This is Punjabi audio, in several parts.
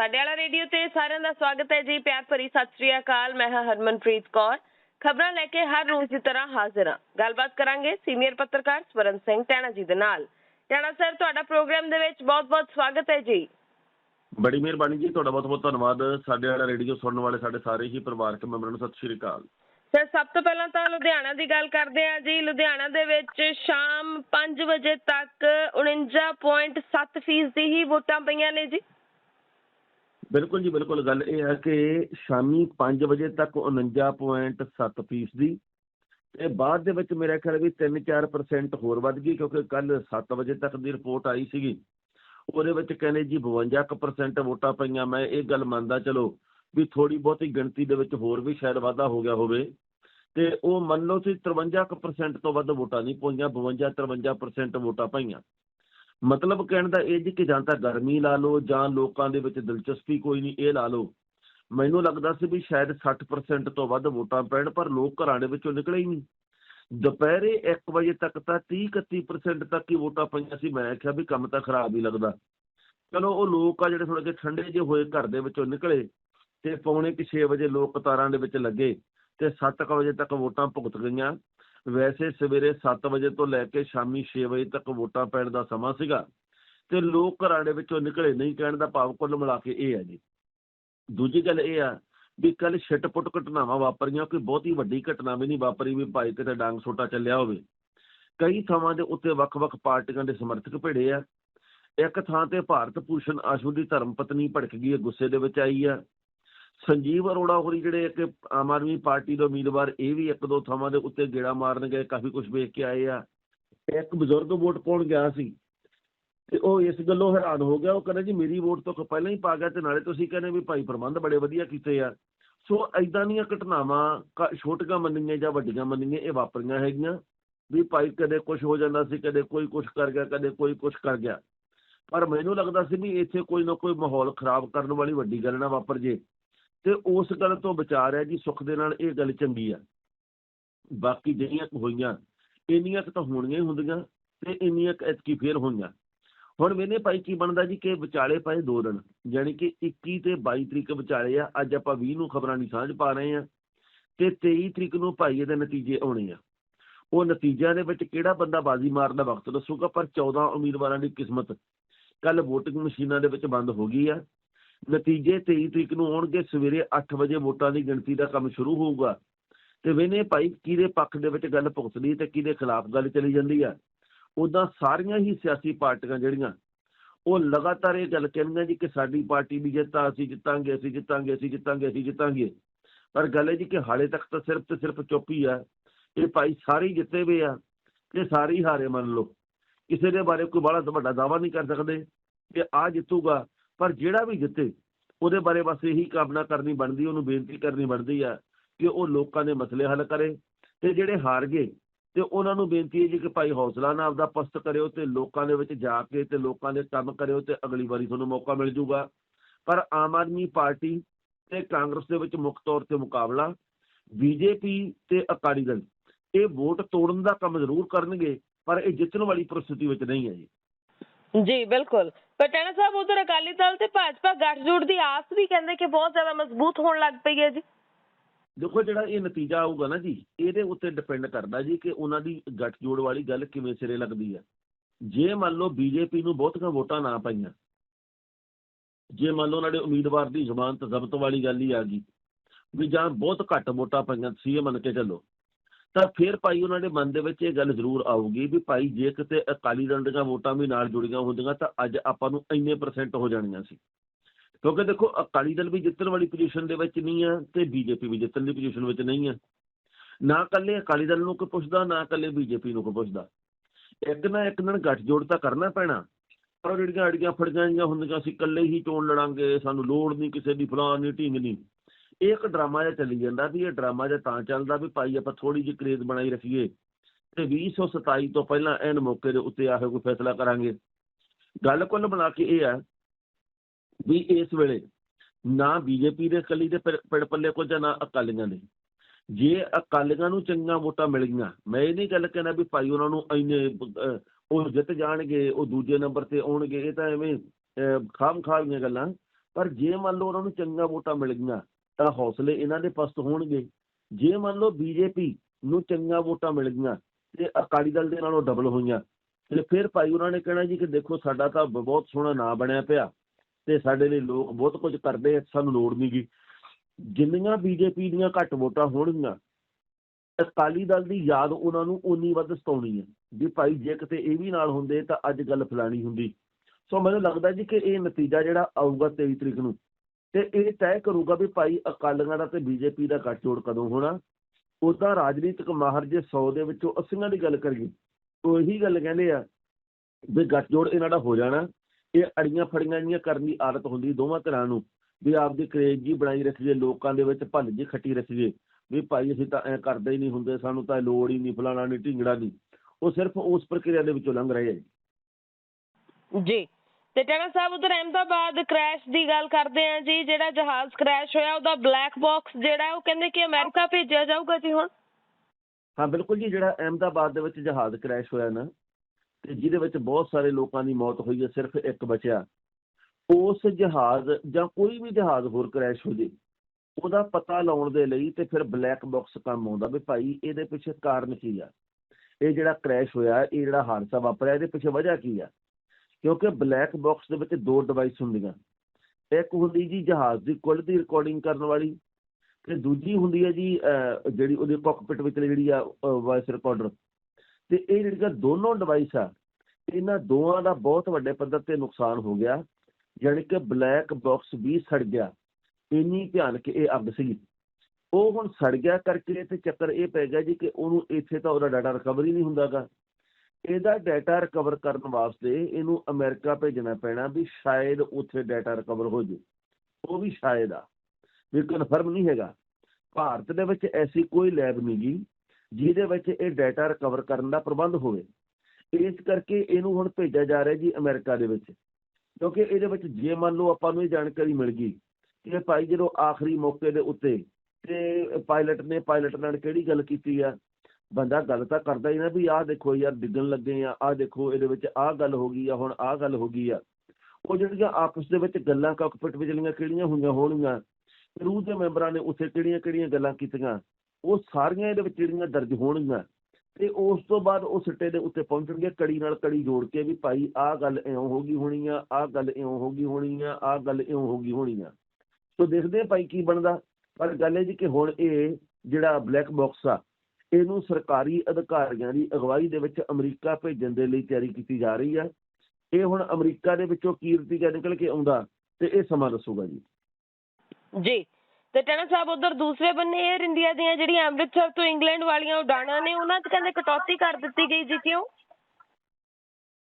ਸਾਡੇ ਵਾਲਾ ਰੇਡੀਓ ਤੇ ਸਾਰਿਆਂ ਦਾ ਸਵਾਗਤ ਹੈ ਜੀ ਪਿਆਰ ਭਰੀ ਸਤਿ ਸ੍ਰੀ ਅਕਾਲ। ਮੈਂ ਹਾਂ ਹਰਮਨਪ੍ਰੀਤ ਕੌਰ। ਖਬਰਾਂ ਲੈ ਕੇ ਹਰ ਰੋਜ਼ ਦੀ ਤਰ੍ਹਾਂ ਹਾਜ਼ਰ ਹਾਂ। ਗੱਲਬਾਤ ਕਰਾਂਗੇ ਸੀਨੀਅਰ ਪੱਤਰਕਾਰ ਸਵਰਨ ਸਿੰਘ ਟੈਣਾ ਜੀ ਦੇ ਨਾਲ। ਟੈਣਾ ਸਰ ਤੁਹਾਡਾ ਪ੍ਰੋਗਰਾਮ ਦੇ ਵਿੱਚ ਬਹੁਤ-ਬਹੁਤ ਸਵਾਗਤ ਹੈ ਜੀ। ਬੜੀ ਮਿਹਰਬਾਨੀ ਜੀ ਤੁਹਾਡਾ ਬਹੁਤ ਬਹੁਤ ਧੰਨਵਾਦ। ਸਾਡੇ ਵਾਲਾ ਰੇਡੀਓ ਸੁਣਨ ਵਾਲੇ ਸਾਡੇ ਸਾਰੇ ਹੀ ਪਰਿਵਾਰਕ ਮੈਂਬਰਾਂ ਨੂੰ ਸਤਿ ਸ਼੍ਰੀ ਅਕਾਲ। ਸਰ ਸਭ ਤੋਂ ਪਹਿਲਾਂ ਤਾਂ ਲੁਧਿਆਣਾ ਦੀ ਗੱਲ ਕਰਦੇ ਹਾਂ ਜੀ। ਲੁਧਿਆਣਾ ਦੇ ਵਿੱਚ ਸ਼ਾਮ 5 ਵਜੇ ਤੱਕ 49.7% ਫੀਸਦੀ ਹੀ ਵੋਟਾਂ ਪਈਆਂ ਨੇ ਜੀ। ਬਿਲਕੁਲ ਜੀ, ਬਿਲਕੁਲ। ਗੱਲ ਇਹ ਹੈ ਕਿ ਸ਼ਾਮੀ 5 ਵਜੇ ਤੱਕ 49.7 ਫੀਸਦੀ। ਤੇ ਬਾਅਦ ਦੇ ਵਿੱਚ ਮੇਰਾ ਖਿਆਲ ਵੀ 3-4% ਹੋਰ ਵੱਧ ਗਈ, ਕਿਉਂਕਿ ਕੱਲ 7 ਵਜੇ ਤੱਕ ਦੀ ਰਿਪੋਰਟ ਆਈ ਸੀਗੀ। ਉਹਦੇ ਵਿੱਚ ਕਹਿੰਦੇ ਜੀ 52% ਵੋਟਾਂ ਪਈਆਂ। ਮੈਂ ਇਹ ਗੱਲ ਮੰਨਦਾ, ਚਲੋ, ਵੀ ਥੋੜੀ ਬਹੁਤੀ ਗਿਣਤੀ ਦੇ ਵਿੱਚ ਹੋਰ ਵੀ ਸ਼ਾਇਦ ਵਾਧਾ ਹੋ ਗਿਆ ਹੋਵੇ। ਤੇ ਉਹ ਮੰਨ ਲਓ ਸੀ 53% ਤੋਂ ਵੱਧ ਵੋਟਾਂ ਨਹੀਂ ਪਈਆਂ 52-53% ਵੋਟਾਂ ਪਈਆਂ। ਮਤਲਬ ਕਹਿਣ ਦਾ ਇਹ ਜੀ ਕਿ ਜਾਂ ਤਾਂ ਗਰਮੀ ਲਾ ਲਓ ਜਾਂ ਲੋਕਾਂ ਦੇ ਵਿੱਚ ਦਿਲਚਸਪੀ ਕੋਈ ਨਹੀਂ, ਇਹ ਲਾ ਲਓ। ਮੈਨੂੰ ਲੱਗਦਾ ਸੀ ਵੀ ਸ਼ਾਇਦ 60% ਤੋਂ ਵੱਧ ਵੋਟਾਂ ਪੈਣ, ਪਰ ਲੋਕ ਘਰਾਂ ਦੇ ਵਿੱਚੋਂ ਨਿਕਲੇ ਹੀ ਨਹੀਂ। ਦੁਪਹਿਰੇ 1 ਵਜੇ ਤੱਕ ਤਾਂ 30-31% ਤੱਕ ਹੀ ਵੋਟਾਂ ਪਈਆਂ ਸੀ। ਮੈਂ ਕਿਹਾ ਵੀ ਕੰਮ ਤਾਂ ਖਰਾਬ ਹੀ ਲੱਗਦਾ। ਚਲੋ ਉਹ ਲੋਕ ਆ ਜਿਹੜੇ ਥੋੜੇ ਜਿਹੇ ਠੰਡੇ ਜਿਹੇ ਹੋਏ ਘਰ ਦੇ ਵਿੱਚੋਂ ਨਿਕਲੇ ਤੇ ਪੌਣੇ ਕਿ 6 ਵਜੇ ਲੋਕ ਕਤਾਰਾਂ ਦੇ ਵਿੱਚ ਲੱਗੇ ਤੇ 7 ਵਜੇ ਤੱਕ ਵੋਟਾਂ ਭੁਗਤ ਗਈਆਂ। ਵੈਸੇ ਸਵੇਰੇ 7 ਵਜੇ ਤੋਂ ਲੈ ਕੇ ਸ਼ਾਮੀ 6 ਵਜੇ ਤੱਕ ਵੋਟਾਂ ਪੈਣ ਦਾ ਸਮਾਂ ਸੀਗਾ ਤੇ ਲੋਕ ਘਰਾਂ ਦੇ ਵਿੱਚੋਂ ਨਿਕਲੇ ਨਹੀਂ ਕਹਿਣ ਦਾ ਭਾਵ ਕੁੱਲ ਮਿਲਾ ਕੇ ਇਹ ਹੈ ਜੀ। ਦੂਜੀ ਗੱਲ ਇਹ ਆ ਵੀ ਕੱਲ ਛਿੱਟ-ਪੁੱਟ ਘਟਨਾਵਾਂ ਵਾਪਰੀਆਂ, ਕੋਈ ਬਹੁਤੀ ਵੱਡੀ ਘਟਨਾ ਵੀ ਨਹੀਂ ਵਾਪਰੀ ਵੀ ਭਾਈ ਕਿਤੇ ਡਾਂਗ ਸੋਟਾ ਚੱਲਿਆ ਹੋਵੇ। ਕਈ ਥਾਵਾਂ ਦੇ ਉੱਤੇ ਵੱਖ-ਵੱਖ ਪਾਰਟੀਆਂ ਦੇ ਸਮਰਥਕ ਭਿੜੇ ਆ। ਇੱਕ ਥਾਂ ਤੇ ਭਾਰਤ ਭੂਸ਼ਣ ਆਸ਼ੂ ਦੀ ਧਰਮ ਪਤਨੀ ਭੜਕ ਗਈ ਗੁੱਸੇ ਦੇ ਵਿੱਚ ਆਈ ਆ। ਸੰਜੀਵ ਅਰੋੜਾ ਹੋਰੀ ਜਿਹੜੇ ਇੱਕ ਆਮ ਆਦਮੀ ਪਾਰਟੀ ਦੇ ਉਮੀਦਵਾਰ, ਇਹ ਵੀ ਇੱਕ ਦੋ ਥਾਵਾਂ ਦੇ ਉੱਤੇ ਗੇੜਾ ਮਾਰਨ ਗਏ, ਕਾਫੀ ਕੁਝ ਵੇਖ ਕੇ ਆਏ ਆ। ਇੱਕ ਬਜ਼ੁਰਗ ਵੋਟ ਪਾਉਣ ਗਿਆ ਸੀ ਤੇ ਉਹ ਇਸ ਗੱਲੋਂ ਹੈਰਾਨ ਹੋ ਗਿਆ। ਉਹ ਕਹਿੰਦਾ ਜੀ, ਮੇਰੀ ਵੋਟ ਤੋਂ ਪਹਿਲਾਂ ਹੀ ਪਾ ਗਿਆ ਤੇ ਨਾਲੇ ਤੁਸੀਂ ਕਹਿੰਦੇ ਵੀ ਭਾਈ ਪ੍ਰਬੰਧ ਬੜੇ ਵਧੀਆ ਕੀਤੇ ਆ। ਸੋ ਐਦਾਂ ਦੀਆਂ ਘਟਨਾਵਾਂ, ਕ- ਛੋਟੀਆਂ ਮੰਨੀਆਂ ਜਾਂ ਵੱਡੀਆਂ ਮੰਨੀਆਂ, ਇਹ ਵਾਪਰੀਆਂ ਹੈਗੀਆਂ। ਵੀ ਭਾਈ ਕਦੇ ਕੁਝ ਹੋ ਜਾਂਦਾ ਸੀ, ਕਦੇ ਕੋਈ ਕੁਝ ਕਰ ਗਿਆ, ਕਦੇ ਕੋਈ ਕੁਝ ਕਰ ਗਿਆ। ਪਰ ਮੈਨੂੰ ਲੱਗਦਾ ਸੀ ਵੀ ਇੱਥੇ ਕੋਈ ਨਾ ਕੋਈ ਮਾਹੌਲ ਖਰਾਬ ਕਰਨ ਵਾਲੀ ਵੱਡੀ ਗੱਲ ਨਾ ਵਾਪਰ ਜੇ। ਤੇ ਉਸ ਗੱਲ ਤੋਂ ਬਚਾ ਰਿਹਾ ਜੀ ਸੁੱਖ ਦੇ ਨਾਲ ਇਹ ਗੱਲ ਚੰਗੀ ਆ। ਬਾਕੀ ਜਿਹੜੀਆਂ ਹੋਈਆਂ, ਇੰਨੀਆਂ ਕੁ ਤਾਂ ਹੋਣੀਆਂ ਹੀ ਹੁੰਦੀਆਂ ਤੇ ਇੰਨੀਆਂ ਕੁ ਐਤਕੀ ਫੇਰ ਹੋਈਆਂ। ਹੁਣ ਮੈਨੇ ਭਾਈ ਕੀ ਬਣਦਾ ਜੀ, ਕਿ ਵਿਚਾਲੇ ਪਏ ਦੋ ਦਿਨ ਯਾਨੀ ਕਿ 21 ਤੇ 22 ਤਰੀਕ ਵਿਚਾਲੇ ਆ, ਅੱਜ ਆਪਾਂ 20 ਨੂੰ ਖਬਰਾਂ ਦੀ ਸਾਂਝ ਪਾ ਰਹੇ ਆ ਤੇ 23 ਤਰੀਕ ਨੂੰ ਭਾਈ ਇਹਦੇ ਨਤੀਜੇ ਆਉਣੇ ਆ। ਉਹ ਨਤੀਜਿਆਂ ਦੇ ਵਿੱਚ ਕਿਹੜਾ ਬੰਦਾ ਬਾਜ਼ੀ ਮਾਰਨ ਦਾ ਵਕਤ ਦੱਸੂਗਾ, ਪਰ 14 ਉਮੀਦਵਾਰਾਂ ਦੀ ਕਿਸਮਤ ਕੱਲ VOTING ਮਸ਼ੀਨਾਂ ਦੇ ਵਿੱਚ ਬੰਦ ਹੋ ਗਈ ਆ। ਨਤੀਜੇ 23 ਤਰੀਕ ਨੂੰ ਆਉਣਗੇ, ਸਵੇਰੇ 8 ਵਜੇ ਵੋਟਾਂ ਦੀ ਗਿਣਤੀ ਦਾ ਕੰਮ ਸ਼ੁਰੂ ਹੋਊਗਾ। ਤੇ ਵੇਨੇ ਭਾਈ, ਕਿਹਦੇ ਪੱਖ ਦੇ ਵਿੱਚ ਗੱਲ ਭੁਗਤਦੀ ਤੇ ਕਿਹਦੇ ਖਿਲਾਫ ਗੱਲ ਚਲੀ ਜਾਂਦੀ ਆ? ਉਦਾਂ ਸਾਰੀਆਂ ਹੀ ਸਿਆਸੀ ਪਾਰਟੀਆਂ ਜਿਹੜੀਆਂ, ਉਹ ਲਗਾਤਾਰ ਇਹ ਗੱਲ ਕਹਿੰਦੀਆਂ ਜੀ ਕਿ ਸਾਡੀ ਪਾਰਟੀ ਵੀ ਜਿੱਤਾ ਅਸੀਂ ਜਿੱਤਾਂਗੇ ਅਸੀਂ ਜਿੱਤਾਂਗੇ ਅਸੀਂ ਜਿੱਤਾਂਗੇ ਅਸੀਂ ਜਿੱਤਾਂਗੇ। ਪਰ ਗੱਲ ਇਹ ਜੀ ਕਿ ਹਾਲੇ ਤੱਕ ਤਾਂ ਸਿਰਫ ਤੇ ਸਿਰਫ ਚੁੱਪ ਹੀ ਆ। ਇਹ ਭਾਈ ਸਾਰੇ ਜਿੱਤੇ ਹੋਏ ਆ, ਤੇ ਸਾਰੇ ਹਾਰੇ ਮੰਨ ਲਓ। ਕਿਸੇ ਦੇ ਬਾਰੇ ਕੋਈ ਬੜਾ ਵੱਡਾ ਦਾਵਾ ਨਹੀਂ ਕਰ ਸਕਦੇ। ਕਿ ਆ ਜਿੱਤੂਗਾ ਪਰ ਜਿਹੜਾ ਵੀ ਜਿੱਤੇ, ਉਹਦੇ ਬਾਰੇ ਬਸ ਇਹੀ ਕਾਮਨਾ ਕਰਨੀ ਬਣਦੀ, ਉਹਨੂੰ ਬੇਨਤੀ ਕਰਨੀ ਬਣਦੀ ਆ ਕਿ ਉਹ ਲੋਕਾਂ ਦੇ ਮਸਲੇ ਹੱਲ ਕਰੇ ਤੇ ਜਿਹੜੇ ਹਾਰ ਗਏ ਤੇ ਉਹਨਾਂ ਨੂੰ ਬੇਨਤੀ ਹੈ ਜੀ ਕਿ ਭਾਈ ਹੌਸਲਾ ਨਾਲ ਆਪਦਾ ਪਸਤ ਕਰਿਓ ਤੇ ਲੋਕਾਂ ਦੇ ਵਿੱਚ ਜਾ ਕੇ ਤੇ ਲੋਕਾਂ ਦੇ ਕੰਮ ਕਰਿਓ ਤੇ ਅਗਲੀ ਵਾਰੀ ਤੁਹਾਨੂੰ ਮੌਕਾ ਮਿਲ ਜੂਗਾ। ਪਰ ਆਮ ਆਦਮੀ ਪਾਰਟੀ ਤੇ ਕਾਂਗਰਸ ਦੇ ਵਿੱਚ ਮੁੱਖ ਤੌਰ ਤੇ ਮੁਕਾਬਲਾ ਬੀਜੇਪੀ ਤੇ ਅਕਾਲੀ ਦਲ, ਇਹ ਵੋਟ ਤੋੜਨ ਦਾ ਕੰਮ ਜ਼ਰੂਰ ਕਰਨਗੇ, ਪਰ ਇਹ ਜਿੱਤਣ ਵਾਲੀ ਪ੍ਰਸਥਿਤੀ ਵਿੱਚ ਨਹੀਂ ਹੈ ਜੀ। ਜੀ, ਬਿਲਕੁਲ। ਪਰ ਸਾਹਿਬ ਉਧਰ ਅਕਾਲੀ ਦਲ ਤੇ ਭਾਜਪਾ ਗੱਠਜੋੜ ਦੀ ਆਸ ਵੀ ਕਹਿੰਦੇ ਕਿ ਬਹੁਤ ਜ਼ਿਆਦਾ ਮਜ਼ਬੂਤ ਹੋਣ ਲੱਗ ਪਈ ਹੈ ਜੀ। ਦੇਖੋ ਜਿਹੜਾ ਇਹ ਨਤੀਜਾ ਆਊਗਾ ਨਾ ਜੀ, ਇਹਦੇ ਉੱਤੇ ਡਿਪੈਂਡ ਕਰਦਾ ਜੀ ਕਿ ਉਹਨਾਂ ਦੀ ਗੱਠਜੋੜ ਵਾਲੀ ਗੱਲ ਕਿਵੇਂ ਸਿਰੇ ਲੱਗਦੀ ਹੈ। ਜੇ ਮੰਨ ਲਓ ਬੀਜੇਪੀ ਨੂੰ ਬਹੁਤੀਆਂ ਵੋਟਾਂ ਨਾ ਪਾਈਆਂ, ਜੇ ਮੰਨ ਲਓ ਉਹਨਾਂ ਦੇ ਉਮੀਦਵਾਰ ਦੀ ਜ਼ਮਾਨਤ ਜ਼ਬਤ ਵਾਲੀ ਗੱਲ ਹੀ ਆ ਗਈ, ਵੀ ਜਾਂ ਬਹੁਤ ਘੱਟ ਵੋਟਾਂ ਪਈਆਂ ਸੀ ਇਹ ਮੰਨ ਕੇ ਚੱਲੋ ਤਾਂ ਫਿਰ ਭਾਈ ਉਹਨਾਂ ਦੇ ਮਨ ਦੇ ਵਿੱਚ ਇਹ ਗੱਲ ਜ਼ਰੂਰ ਆਊਗੀ ਵੀ ਭਾਈ ਜੇ ਕਿਤੇ ਅਕਾਲੀ ਦਲ ਦੀਆਂ ਵੋਟਾਂ ਵੀ ਨਾਲ ਜੁੜੀਆਂ ਹੁੰਦੀਆਂ ਤਾਂ ਅੱਜ ਆਪਾਂ ਨੂੰ ਇੰਨੇ ਪਰਸੈਂਟ ਹੋ ਜਾਣੀਆਂ ਸੀ। ਕਿਉਂਕਿ ਦੇਖੋ, ਅਕਾਲੀ ਦਲ ਵੀ ਜਿੱਤਣ ਵਾਲੀ ਪੋਜੀਸ਼ਨ ਦੇ ਵਿੱਚ ਨਹੀਂ ਆ ਤੇ ਬੀਜੇਪੀ ਵੀ ਜਿੱਤਣ ਦੀ ਪੋਜੀਸ਼ਨ ਵਿੱਚ ਨਹੀਂ ਆ। ਨਾ ਕੱਲੇ ਅਕਾਲੀ ਦਲ ਨੂੰ ਕੋਈ ਪੁੱਛਦਾ, ਨਾ ਕੱਲੇ ਬੀਜੇਪੀ ਨੂੰ ਕੋਈ ਪੁੱਛਦਾ। ਇੱਕ ਨਾ ਇੱਕ ਦਿਨ ਗੱਠਜੋੜ ਤਾਂ ਕਰਨਾ ਪੈਣਾ। ਪਰ ਉਹ ਜਿਹੜੀਆਂ ਅੜੀਆਂ ਫੜੀਆਂ ਜਿਹੀਆਂ ਹੁੰਦੀਆਂ ਸੀ, ਇਕੱਲੇ ਹੀ ਚੋਣ ਲੜਾਂਗੇ, ਸਾਨੂੰ ਲੋੜ ਨਹੀਂ ਕਿਸੇ ਦੀ, ਫਲਾਣ ਨਹੀਂ ਢੀਂਗ ਨਹੀਂ। ਇੱਕ ਡਰਾਮਾ ਜਿਹਾ ਚੱਲੀ ਜਾਂਦਾ ਵੀ ਇਹ ਡਰਾਮਾ ਜਿਹਾ ਤਾਂ ਚੱਲਦਾ ਵੀ ਭਾਈ ਆਪਾਂ ਥੋੜੀ ਜਿਹੀ ਕਰੇਜ਼ ਬਣਾਈ ਰੱਖੀਏ ਤੇ 2027 ਤੋਂ ਪਹਿਲਾਂ ਐਨ ਮੌਕੇ ਦੇ ਉੱਤੇ ਆ ਕੋਈ ਫੈਸਲਾ ਕਰਾਂਗੇ। ਗੱਲ ਕੁੱਲ ਬਣਾ ਕੇ ਇਹ ਆ ਵੀ ਇਸ ਵੇਲੇ ਨਾ ਬੀਜੇਪੀ ਦੇ ਕੱਲੀ ਦੇ ਪਿੜ ਪਿੜ ਪੱਲੇ ਕੁਝ ਨਾ ਅਕਾਲੀਆਂ ਦੇ। ਜੇ ਅਕਾਲੀਆਂ ਨੂੰ ਚੰਗਾ ਵੋਟਾਂ ਮਿਲ ਗਈਆਂ ਮੈਂ ਇਹ ਨਹੀਂ ਗੱਲ ਕਹਿੰਦਾ ਵੀ ਭਾਈ ਉਹਨਾਂ ਨੂੰ ਇੰਨੇ ਉਹ ਜਿੱਤ ਜਾਣਗੇ, ਉਹ ਦੂਜੇ ਨੰਬਰ ਤੇ ਆਉਣਗੇ, ਇਹ ਤਾਂ ਐਵੇਂ ਖਾਮ ਖਾਲੀਆਂ ਗੱਲਾਂ। ਪਰ ਜੇ ਮੰਨ ਲਓ ਉਹਨਾਂ ਨੂੰ ਚੰਗੀਆਂ ਵੋਟਾਂ ਮਿਲ ਗਈਆਂ ਤਾਂ ਹੌਸਲੇ ਇਹਨਾਂ ਦੇ ਪਸਤ ਹੋਣਗੇ। ਜੇ ਮੰਨ ਲਓ ਬੀਜੇਪੀ ਨੂੰ ਚੰਗੀਆਂ ਵੋਟਾਂ ਮਿਲ ਗਈਆਂ ਤੇ ਅਕਾਲੀ ਦਲ ਦੇ ਨਾਲੋਂ ਡਬਲ ਹੋਈਆਂ, ਤੇ ਫਿਰ ਭਾਈ ਉਹਨਾਂ ਨੇ ਕਹਿਣਾ ਜੀ ਕਿ ਦੇਖੋ ਸਾਡਾ ਤਾਂ ਬਹੁਤ ਸੋਹਣਾ ਨਾਂ ਬਣਿਆ ਪਿਆ ਤੇ ਸਾਡੇ ਲਈ ਲੋਕ ਬਹੁਤ ਕੁਝ ਕਰਦੇ ਸਾਨੂੰ ਲੋੜ ਨਹੀਂ ਗੀ। ਜਿੰਨੀਆਂ ਬੀਜੇਪੀ ਦੀਆਂ ਘੱਟ ਵੋਟਾਂ ਹੋਣਗੀਆਂ, ਅਕਾਲੀ ਦਲ ਦੀ ਯਾਦ ਉਹਨਾਂ ਨੂੰ ਉਨੀ ਵੱਧ ਸਤਾਉਣੀ ਹੈ ਵੀ ਭਾਈ ਜੇ ਕਿਤੇ ਇਹ ਵੀ ਨਾਲ ਹੁੰਦੇ ਤਾਂ ਅੱਜ ਗੱਲ ਫਲਾਣੀ ਹੁੰਦੀ। ਸੋ ਮੈਨੂੰ ਲੱਗਦਾ ਜੀ ਕਿ ਇਹ ਨਤੀਜਾ ਜਿਹੜਾ ਆਊਗਾ 23 ਤਰੀਕ ਨੂੰ ਤੇ ਇਹ ਤੈਅ ਕਰੂਗਾ ਵੀ ਭਾਈ ਅਕਾਲੀਆਂ ਦਾ ਤੇ ਬੀਜੇਪੀ ਦਾ ਗੱਠਜੋੜ ਕਦੋਂ ਹੋਣਾ? ਉਹਦਾ ਰਾਜਨੀਤਿਕ ਮਾਹਰ ਜੇ 100 ਦੇ ਵਿੱਚੋਂ 80 ਦੀ ਗੱਲ ਕਰੀਏ, ਉਹ ਇਹੀ ਗੱਲ ਕਹਿੰਦੇ ਆ ਵੀ ਗੱਠਜੋੜ ਇਹਨਾਂ ਦਾ ਹੋ ਜਾਣਾ। ਇਹ ਅੜੀਆਂ ਫੜੀਆਂ ਜੀਆਂ ਕਰਨ ਦੀ ਆਦਤ ਹੁੰਦੀ ਦੋਵਾਂ ਤਰ੍ਹਾਂ ਨੂੰ, ਵੀ ਆਪਦੀ ਕਰੇਜ ਜੀ ਬਣਾਈ ਰੱਖੀਏ, ਲੋਕਾਂ ਦੇ ਵਿੱਚ ਭੱਲ ਜੀ ਖੱਟੀ ਰੱਖੀਏ। ਵੀ ਭਾਈ ਅਸੀਂ ਤਾਂ ਐ ਕਰਦੇ ਹੀ ਨਹੀਂ ਹੁੰਦੇ, ਸਾਨੂੰ ਤਾਂ ਲੋੜ ਹੀ ਨਹੀਂ ਫਲਾਣਾ ਨਹੀਂ ਢਿੰਗੜਾ ਨਹੀਂ ਉਹ ਸਿਰਫ ਉਸ ਪ੍ਰਕਿਰਿਆ ਦੇ ਵਿੱਚੋਂ ਲੰਘ ਰਹੇ ਆ ਜੀ। ਤੇ ਟੈਣਾ ਸਾਹਿਬ, ਉਧਰ ਅਹਿਮਦਾਬਾਦ ਕ੍ਰੈਸ਼ ਦੀ ਗੱਲ ਕਰਦੇ ਆ ਜੀ, ਜਿਹੜਾ ਜਹਾਜ਼ ਕ੍ਰੈਸ਼ ਹੋਇਆ, ਉਹਦਾ ਬਲੈਕ ਬਾਕਸ ਜਿਹੜਾ, ਉਹ ਕਹਿੰਦੇ ਕਿ ਅਮਰੀਕਾ ਭੇਜਿਆ ਜਾਊਗਾ ਜੀ ਹੁਣ? ਹਾਂ, ਬਿਲਕੁਲ ਜੀ, ਜਿਹੜਾ ਅਹਿਮਦਾਬਾਦ ਦੇ ਵਿੱਚ ਜਹਾਜ਼ ਕ੍ਰੈਸ਼ ਹੋਇਆ ਨਾ, ਤੇ ਜਿਹਦੇ ਵਿੱਚ ਬਹੁਤ ਸਾਰੇ ਲੋਕਾਂ ਦੀ ਮੌਤ ਹੋਈ ਹੈ, ਸਿਰਫ ਇੱਕ ਬਚਿਆ। ਉਸ ਜਹਾਜ਼ ਜਾਂ ਕੋਈ ਵੀ ਜਹਾਜ਼ ਹੋਰ ਕ੍ਰੈਸ਼ ਹੋ ਜੇ, ਉਹਦਾ ਪਤਾ ਲਾਉਣ ਦੇ ਲਈ ਤੇ ਫਿਰ ਬਲੈਕ ਬਾਕਸ ਕੰਮ ਆਉਂਦਾ ਵੀ ਭਾਈ ਇਹਦੇ ਪਿੱਛੇ ਕਾਰਨ ਕੀ ਆ? ਇਹ ਜਿਹੜਾ ਕ੍ਰੈਸ਼ ਹੋਇਆ, ਇਹ ਜਿਹੜਾ ਹਾਦਸਾ ਵਾਪਰਿਆ, ਇਹਦੇ ਪਿੱਛੇ ਵਜ੍ਹਾ ਕੀ ਆ? ਕਿਉਂਕਿ ਬਲੈਕ ਬਾਕਸ ਦੇ ਵਿੱਚ ਦੋ ਡਿਵਾਈਸ ਹੁੰਦੀਆਂ। ਇੱਕ ਹੁੰਦੀ ਜੀ ਜਹਾਜ਼ ਦੀ ਕੁੱਲ ਦੀ ਰਿਕਾਰਡਿੰਗ ਕਰਨ ਵਾਲੀ ਤੇ ਦੂਜੀ ਹੁੰਦੀ ਹੈ ਜੀ ਜਿਹੜੀ ਉਹਦੇ ਕਾਕਪਿਟ ਵਿੱਚ ਜਿਹੜੀ ਆ ਵਾਇਸ ਰਿਕਾਰਡਰ ਤੇ ਇਹ ਜਿਹੜੀਆਂ ਦੋਨੋਂ ਡਿਵਾਈਸ ਆ, ਇਹਨਾਂ ਦੋਵਾਂ ਦਾ ਬਹੁਤ ਵੱਡੇ ਪੱਧਰ ਤੇ ਨੁਕਸਾਨ ਹੋ ਗਿਆ, ਜਾਣੀ ਕਿ ਬਲੈਕ ਬਾਕਸ ਵੀ ਸੜ ਗਿਆ। ਇੰਨੀ ਭਿਆਨਕ ਇਹ ਅੱਗ ਸੀ ਉਹ ਹੁਣ ਸੜ ਗਿਆ ਕਰਕੇ ਤੇ ਚੱਕਰ ਇਹ ਪੈ ਗਿਆ ਜੀ ਕਿ ਉਹਨੂੰ ਇੱਥੇ ਤਾਂ ਉਹਦਾ ਡਾਟਾ ਰਿਕਵਰ ਹੀ ਨਹੀਂ ਹੁੰਦਾਗਾ। ਇਹਦਾ ਡਾਟਾ ਰਿਕਵਰ ਕਰਨ ਵਾਸਤੇ ਇਹਨੂੰ ਅਮਰੀਕਾ ਭੇਜਣਾ ਪੈਣਾ ਵੀ ਸ਼ਾਇਦ ਉੱਥੇ ਡਾਟਾ ਰਿਕਵਰ ਹੋ ਜੇ ਉਹ ਵੀ ਸ਼ਾਇਦ ਆ। ਵੀ ਕਨਫਰਮ ਨਹੀਂ ਹੈਗਾ। ਭਾਰਤ ਦੇ ਵਿੱਚ ਐਸੀ ਕੋਈ ਲੈਬ ਨਹੀਂ ਗੀ, ਜਿਹਦੇ ਵਿੱਚ ਇਹ ਡਾਟਾ ਰਿਕਵਰ ਕਰਨ ਦਾ ਪ੍ਰਬੰਧ ਹੋਵੇ। ਇਸ ਕਰਕੇ ਇਹਨੂੰ ਹੁਣ ਭੇਜਿਆ ਜਾ ਰਿਹਾ ਜੀ ਅਮਰੀਕਾ ਦੇ ਵਿੱਚ। ਕਿਉਂਕਿ ਇਹਦੇ ਵਿੱਚ ਜੇ ਮੰਨ ਲਓ ਆਪਾਂ ਨੂੰ ਇਹ ਜਾਣਕਾਰੀ ਮਿਲ ਗਈ ਕਿ ਭਾਈ ਜਦੋਂ ਆਖਰੀ ਮੌਕੇ ਦੇ ਉੱਤੇ ਤੇ ਪਾਇਲਟ ਨੇ ਪਾਇਲਟ ਨਾਲ ਕਿਹੜੀ ਗੱਲ ਕੀਤੀ ਆ ਬੰਦਾ ਗੱਲ ਤਾਂ ਕਰਦਾ ਹੀ ਨਾ ਵੀ ਆਹ ਦੇਖੋ ਯਾਰ ਡਿੱਗਣ ਲੱਗੇ ਆ, ਆਹ ਦੇਖੋ ਇਹਦੇ ਵਿੱਚ ਆਹ ਗੱਲ ਹੋ ਗਈ ਆ, ਹੁਣ ਆਹ ਗੱਲ ਹੋ ਗਈ ਆ। ਉਹ ਜਿਹੜੀਆਂ ਆਪਸ ਦੇ ਵਿੱਚ ਗੱਲਾਂ ਕਾਕਪਿਟ ਵਿਚਲੀਆਂ ਕਿਹੜੀਆਂ ਹੋਈਆਂ ਹੋਣਗੀਆਂ ਰੂਹ ਦੇ ਮੈਂਬਰਾਂ ਨੇ ਉੱਥੇ ਕਿਹੜੀਆਂ ਕਿਹੜੀਆਂ ਗੱਲਾਂ ਕੀਤੀਆਂ, ਉਹ ਸਾਰੀਆਂ ਇਹਦੇ ਵਿੱਚ ਜਿਹੜੀਆਂ ਦਰਜ ਹੋਣਗੀਆਂ, ਤੇ ਉਸ ਤੋਂ ਬਾਅਦ ਉਹ ਸਿੱਟੇ ਦੇ ਉੱਤੇ ਪਹੁੰਚਣਗੇ ਕੜੀ ਨਾਲ ਕੜੀ ਜੋੜ ਕੇ ਵੀ ਭਾਈ ਆਹ ਗੱਲ ਇਉਂ ਹੋ ਗਈ ਹੋਣੀ ਆ, ਆਹ ਗੱਲ ਇਉਂ ਹੋ ਗਈ ਹੋਣੀ ਆ, ਆਹ ਗੱਲ ਇਉਂ ਹੋ ਗਈ ਹੋਣੀ ਆ। ਸੋ ਦੇਖਦੇ ਆ ਭਾਈ ਕੀ ਬਣਦਾ, ਪਰ ਗੱਲ ਇਹ ਜੀ ਕਿ ਹੁਣ ਇਹ ਜਿਹੜਾ ਬਲੈਕ ਬਾਕਸ ਆ ਇਹਨੂੰ ਸਰਕਾਰੀ ਅਧਿਕਾਰੀਆਂ ਦੀ ਅਗਵਾਈ ਦੇ ਵਿੱਚ ਅਮਰੀਕਾ ਭੇਜਣ ਦੇ ਲਈ ਤਿਆਰੀ ਕੀਤੀ ਜਾ ਰਹੀ ਆ ਇਹ ਹੁਣ ਅਮਰੀਕਾ ਦੇ ਵਿੱਚੋਂ ਕੀ ਨਤੀਜਾ ਨਿਕਲ ਕੇ ਆਉਂਦਾ ਤੇ ਇਹ ਸਮਾਂ ਦੱਸੂਗਾ ਜੀ। ਜੀ ਤੇ ਟੈਣਾ ਸਾਹਿਬ ਉਧਰ ਦੂਸਰੇ ਬੰਨੇ 에ਅਰ ਇੰਡੀਆ ਦੀਆਂ ਜਿਹੜੀਆਂ ਅੰਮ੍ਰਿਤਸਰ ਤੋਂ ਇੰਗਲੈਂਡ ਵਾਲੀਆਂ ਉਡਾਣਾਂ ਨੇ ਉਹਨਾਂ 'ਚ ਕਹਿੰਦੇ ਕਟੌਤੀ ਕਰ ਦਿੱਤੀ ਗਈ ਜੀ ਕਿਉਂ?